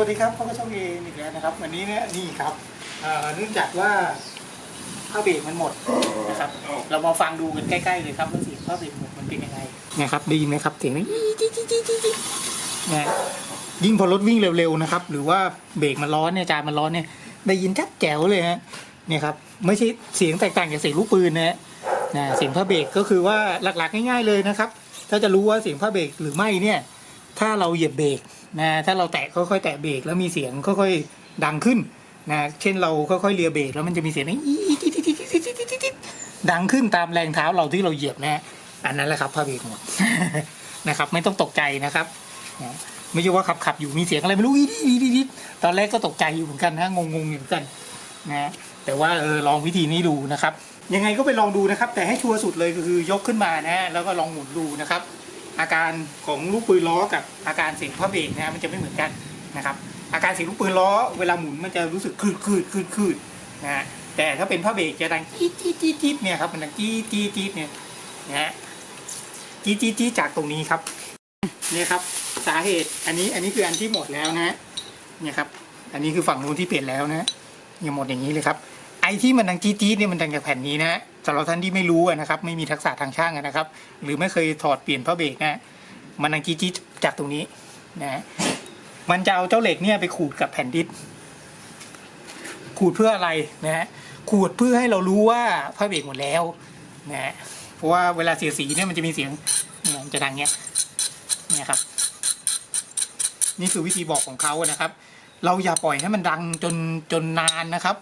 วัสดีครับพ่อกระช่องเองอีกแล้วนะครับ วันนี้เนี่ยนี่ครับเอ่อเนื่องจากว่าผ้าเบรกมันหมดนะครับ เรามาฟังดูกันใกล้ๆเลยครับว่าเสียงผ้าเบรกหมดมันเป็นยังไงนะครับได้ยินไหมครับเสียงนี้นะยิ่งพอรถวิ่งเร็วๆนะครับ หรือว่าเบรกมันร้อนเนี่ยจานมันร้อนเนี่ยได้ยินชัดแจ๋วเลยฮะเนี่ยครับไม่ใช่เสียงแตกต่างจากเสียงลูกปืนนะฮะนะเสียงผ้าเบรกก็คือว่าหลักๆง่าย ๆเลยนะครับ ถ้าจะรู้ว่าเสียงผ้าเบรกหรือไม่เนี่ย ถ้าเราเหยียบเบรก นะถ้าเราแตะค่อยๆแตะเบรกแล้วมีเสียงค่อยๆดังขึ้นนะเช่นเราค่อยๆเลียเบรกแล้วมันจะมีเสียงอีดังขึ้นตามแรงเท้าเราที่เราเหยียบนะอันนั้นแหละครับผ้าเบรกหมดนะครับไม่ต้องตกใจนะครับไม่ใช่ว่าขับขับๆอยู่มีเสียงอะไรไม่รู้อีดอีดอีดอีดตอนแรกก็ตกใจอยู่เหมือนกันนะงงๆอยู่เหมือนกันนะแต่ว่าเออลองวิธีนี้ดูนะครับ ยังไงก็ไปลองดูนะครับ แต่ให้ชัวร์สุดเลยก็คือยกขึ้นมานะ แล้วก็ลองหมุนดูนะครับ อาการของลูกปืนล้อกับอาการเสียงพระเบรกนะมันจะไม่เหมือนกันนะครับอาการเสียงลูกปืนล้อเวลาหมุนมันจะรู้สึกคืดคืดคืดคืดนะฮะแต่ถ้าเป็นพระเบรกจะดังจี๊ดจี๊ดจี๊ดจี๊ดเนี่ยครับมันดังจี๊ดจี๊ดจี๊ดเนี่ยนะฮะจี๊ดจี๊ดจี๊ดจากตรงนี้ครับเนี่ยครับสาเหตุอันนี้อันนี้คืออันที่หมดแล้วนะฮะเนี่ยครับอันนี้คือฝั่งนู้นที่เปลี่ยนแล้วนะยังหมดอย่างนี้เลยครับไอ้ที่มันดังจี๊ดจี๊ดเนี่ยมันดังจากแผ่นนี้นะ สำหรับท่านที่ไม่รู้นะครับ ไม่มีทักษะทางช่างนะครับ หรือไม่เคยถอดเปลี่ยนพระเบรกนะมันดังจี๊ดจี๊ดจากตรงนี้นะมันจะเอาเจ้าเหล็กเนี่ยไปขูดกับแผ่นดิสขูดเพื่ออะไรนะฮะขูดเพื่อให้เรารู้ว่าพระเบรกหมดแล้วนะฮะเพราะว่าเวลาเสียสีเนี่ยมันจะมีเสียงเนี่ยมันจะดังเนี้ยเนี่ยครับ นี่คือวิธีบอกของเขานะครับ เราอย่าปล่อยให้มันดังจนจนนานนะครับ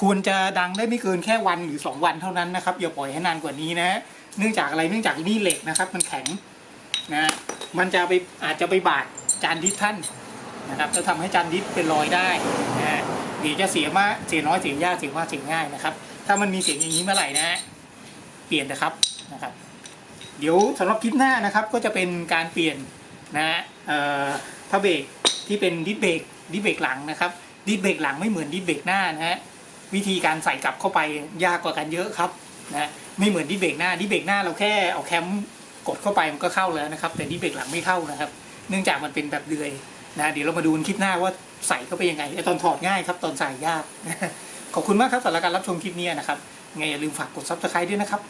ควรจะดังได้ไม่เกินแค่วันหรือสองวันเท่านั้นนะครับอย่าปล่อยให้นานกว่านี้นะเนื่องจากอะไรเนื่องจากนี่เหล็กนะครับ มันแข็งนะมันจะไปอาจจะไปบาดจานดิสท่านนะครับจะทำให้จานดิสเป็นรอยได้นะเดี๋ยวจะเสียมากเสียน้อยเสียยากเสียมากเสียง่ายนะครับ ถ้ามันมีเสียงอย่างนี้เมื่อไหร่นะเปลี่ยนนะครับนะครับ เดี๋ยวสำหรับคลิปหน้านะครับ ก็จะเป็นการเปลี่ยนนะเอ่อพระเบรกที่เป็นดิสเบรกดิสเบรกหลังนะครับดิสเบรกหลังไม่เหมือนดิสเบรกหน้านะฮะ วิธีการใส่กลับเข้าไปยากกว่ากันเยอะครับนะไม่เหมือนดิเบรกหน้าดิเบรกหน้าเราแค่เอาแคมกดเข้าไปมันก็เข้าแล้วนะครับ แต่ดิเบรกหลังไม่เข้านะครับ เนื่องจากมันเป็นแบบเดือยนะเดี๋ยวเรามาดูคลิปหน้าว่าใส่เข้าไปยังไงไอตอนถอดง่ายครับตอนใส่ยากขอบคุณมากครับสำหรับการรับชมคลิปนี้นะครับไงอย่าลืมฝากกดซับสไครต์ด้วยนะครับ